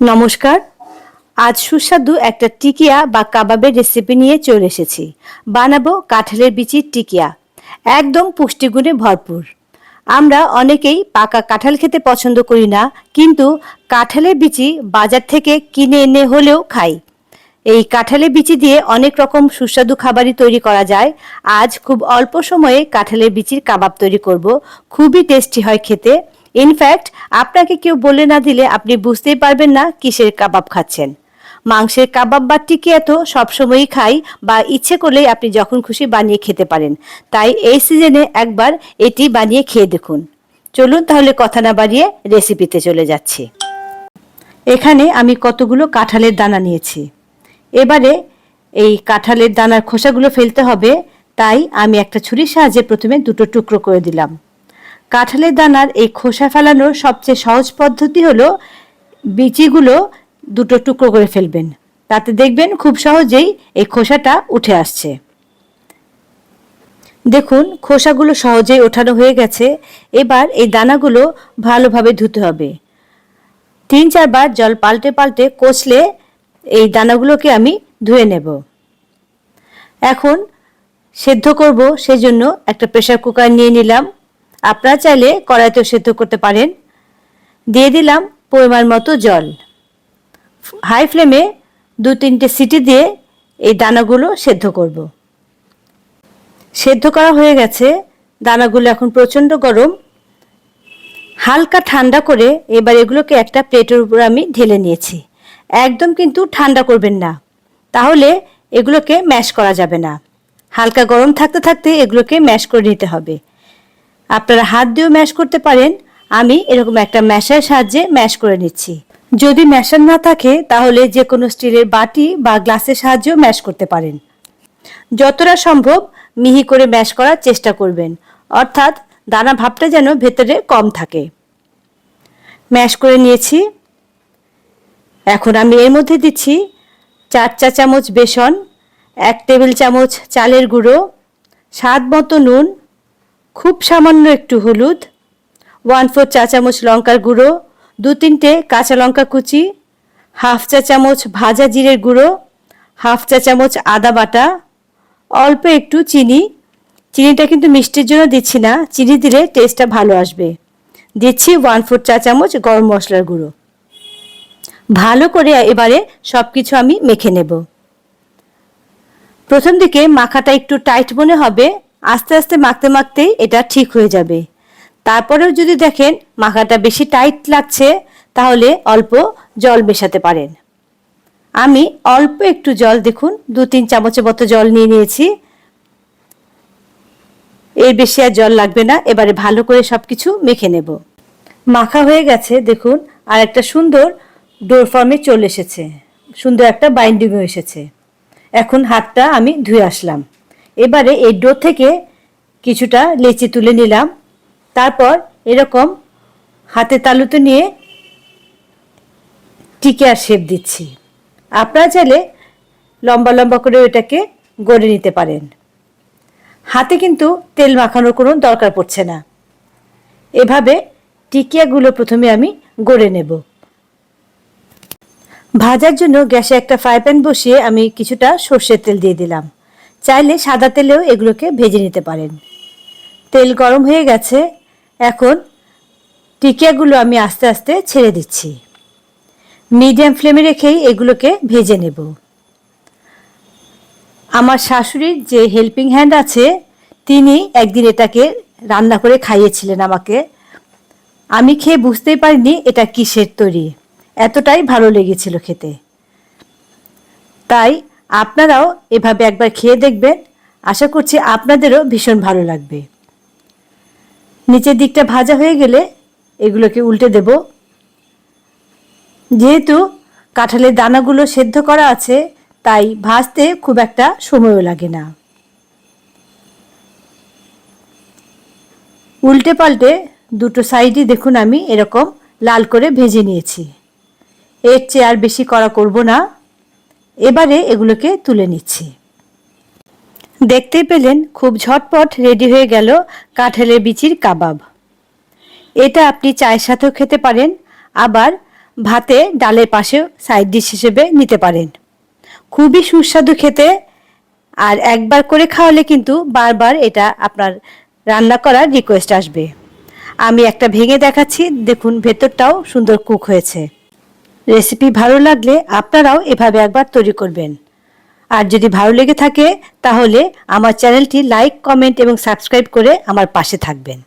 নমস্কার। আজ সুস্বাদু একটা টিকিয়া বা কাবাবের রেসিপি নিয়ে চলে এসেছি। বানাবো কাঁঠালের বিচির টিকিয়া। একদম পুষ্টিগুণে ভরপুর। আমরা অনেকেই পাকা কাঁঠাল খেতে পছন্দ করি না, কিন্তু কাঁঠালের বিচি বাজার থেকে কিনে এনে হলেও খাই। এই কাঁঠালের বিচি দিয়ে অনেক রকম সুস্বাদু খাবারই তৈরি করা যায়। আজ খুব অল্প সময়ে কাঁঠালের বিচির কাবাব তৈরি করব। খুবই টেস্টি হয় খেতে। ইনফ্যাক্ট আপনাকে কেউ বলে না দিলে আপনি বুঝতেই পারবেন না কিসের কাবাব খাচ্ছেন। মাংসের কাবাব বা টিকিয়া তো সবসময়ই খাই বা ইচ্ছে করলেই আপনি যখন খুশি বানিয়ে খেতে পারেন। তাই এই সিজনে একবার এটি বানিয়ে খেয়ে দেখুন। চলুন তাহলে কথা না বাড়িয়ে রেসিপিতে চলে যাচ্ছি। এখানে আমি কতগুলো কাঁঠালের দানা নিয়েছি। এবারে এই কাঁঠালের দানার খোসাগুলো ফেলতে হবে, তাই আমি একটা ছুরির সাহায্যে প্রথমে দুটো টুকরো করে দিলাম। কাঁঠালের দানার এই খোসা ফেলানোর সবচেয়ে সহজ পদ্ধতি হলো বিচিগুলো দুটো টুকরো করে ফেলবেন। তাতে দেখবেন খুব সহজেই এই খোসাটা উঠে আসছে। দেখুন, খোসাগুলো সহজেই ওঠানো হয়ে গেছে। এবার এই দানাগুলো ভালোভাবে ধুতে হবে। তিন চারবার জল পাল্টে পাল্টে কষলে এই দানাগুলোকে আমি ধুয়ে নেব। এখন সেদ্ধ করব, সেজন্য একটা প্রেসার কুকার নিয়ে নিলাম। আপনারা চাইলে কড়াইতেও সেদ্ধ করতে পারেন। দিয়ে দিলাম পরিমাণ মতো জল। হাই ফ্লেমে দু তিনটে সিটি দিয়ে এই দানাগুলো সেদ্ধ করব। সেদ্ধ করা হয়ে গেছে। দানাগুলো এখন প্রচণ্ড গরম। হালকা ঠান্ডা করে এবার এগুলোকে একটা প্লেটের উপর আমি ঢেলে নিয়েছি। একদম কিন্তু ঠান্ডা করবেন না। তাহলে এগুলোকে ম্যাশ করা যাবে না। হালকা গরম থাকতে থাকতে এগুলোকে ম্যাশ করে নিতে হবে। আপনারা হাত দিয়েও ম্যাশ করতে পারেন। আমি এরকম একটা ম্যাশার সাহায্যে ম্যাশ করে নিচ্ছি। যদি ম্যাশার না থাকে, তাহলে যে কোনো স্টিলের বাটি বা গ্লাসের সাহায্যেও ম্যাশ করতে পারেন। যতটা সম্ভব মিহি করে ম্যাশ করার চেষ্টা করবেন। অর্থাৎ দানা ভাবটা যেন ভেতরে কম থাকে। ম্যাশ করে নিয়েছি। এখন আমি এর মধ্যে দিচ্ছি চার চা চামচ বেসন, এক টেবিল চামচ চালের গুঁড়ো, স্বাদ মতো নুন খুব সামান্য একটু হলুদ ওয়ান ফোর চা চামচ লঙ্কার গুঁড়ো, দু তিনটে কাঁচা লঙ্কা কুচি হাফ চা চামচ ভাজা জিরের গুঁড়ো হাফ চা চামচ আদা বাটা, অল্প একটু চিনি। চিনিটা কিন্তু মিষ্টির জন্য দিচ্ছি না, চিনি দিলে টেস্টটা ভালো আসবে। দিচ্ছি ওয়ান ফোর চা চামচ গরম মশলার গুঁড়ো। ভালো করে এবারে সব কিছু আমি মেখে নেব। প্রথম দিকে মাখাটা একটু টাইট মনে হবে আস্তে আস্তে মাখতে মাখতেই এটা ঠিক হয়ে যাবে। তারপরেও যদি দেখেন মাখাটা বেশি টাইট লাগছে, তাহলে অল্প জল মেশাতে পারেন। আমি অল্প একটু জল দেখুন, দু তিন চামচের মতো জল নিয়ে নিয়েছি। এর বেশি আর জল লাগবে না, এবারে ভালো করে সব কিছু মেখে নেব। মাখা হয়ে গেছে, দেখুন, আর একটা সুন্দর ডোর ফর্মে চলে এসেছে। সুন্দর একটা বাইন্ডিংও এসেছে। এখন হাতটা আমি ধুয়ে আসলাম। এবারে এই ডো থেকে কিছুটা লেচি তুলে নিলাম। তারপর এরকম হাতে তালুতে নিয়ে টিকে আর শেপ দিচ্ছি। আপনারা চাইলে লম্বা লম্বা করে ওটাকে গড়ে নিতে পারেন। হাতে কিন্তু তেল মাখানোর কোনো দরকার পড়ছে না। এভাবে টিকিয়াগুলো প্রথমে আমি গড়ে নেব। ভাজার জন্য গ্যাসে একটা ফ্রাই প্যান বসিয়ে আমি কিছুটা সর্ষের তেল দিয়ে দিলাম। চাইলে সাদা তেলেও এগুলোকে ভেজে নিতে পারেন। তেল গরম হয়ে গেছে, এখন টিকিয়াগুলো আমি আস্তে আস্তে ছেড়ে দিচ্ছি। মিডিয়াম ফ্লেমে রেখেই এগুলোকে ভেজে নেব। আমার শাশুড়ির যে হেল্পিং হ্যান্ড আছে, তিনি একদিন এটাকে রান্না করে খাইয়েছিলেন আমাকে। আমি খেয়ে বুঝতেই পারিনি এটা কিসের তৈরি। এতটাই ভালো লেগেছিল খেতে। তাই আপনারাও এভাবে একবার খেয়ে দেখবেন। আশা করছি আপনাদেরও ভীষণ ভালো লাগবে। নিচের দিকটা ভাজা হয়ে গেলে এগুলোকে উল্টে দেব। যেহেতু কাঁঠালের দানাগুলো সেদ্ধ করা আছে, তাই ভাজতে খুব একটা সময়ও লাগে না। উল্টে পাল্টে দুটো সাইডই দেখুন আমি এরকম লাল করে ভেজে নিয়েছি। এর চেয়ে আর বেশি করা করব না। এবারে এগুলোকে তুলে নিচ্ছি। দেখতে পেলেন খুব ঝটপট রেডি হয়ে গেল কাঁঠালের বিচির কাবাব। এটা আপনি চায়ের সাথেও খেতে পারেন, আবার ভাতে ডালের পাশেও সাইড ডিশ হিসেবে নিতে পারেন। খুবই সুস্বাদু খেতে, আর একবার করে খাওয়ালে কিন্তু বারবার এটা আপনার রান্না করার রিকোয়েস্ট আসবে। আমি একটা ভেঙে দেখাচ্ছি, দেখুন ভেতরটাও সুন্দর কুক হয়েছে। রেসিপি ভালো লাগলে আপনারাও এভাবে একবার তৈরি করবেন। আর যদি ভালো লেগে থাকে, তাহলে আমার চ্যানেলটি লাইক, কমেন্ট এবং সাবস্ক্রাইব করে আমার পাশে থাকবেন।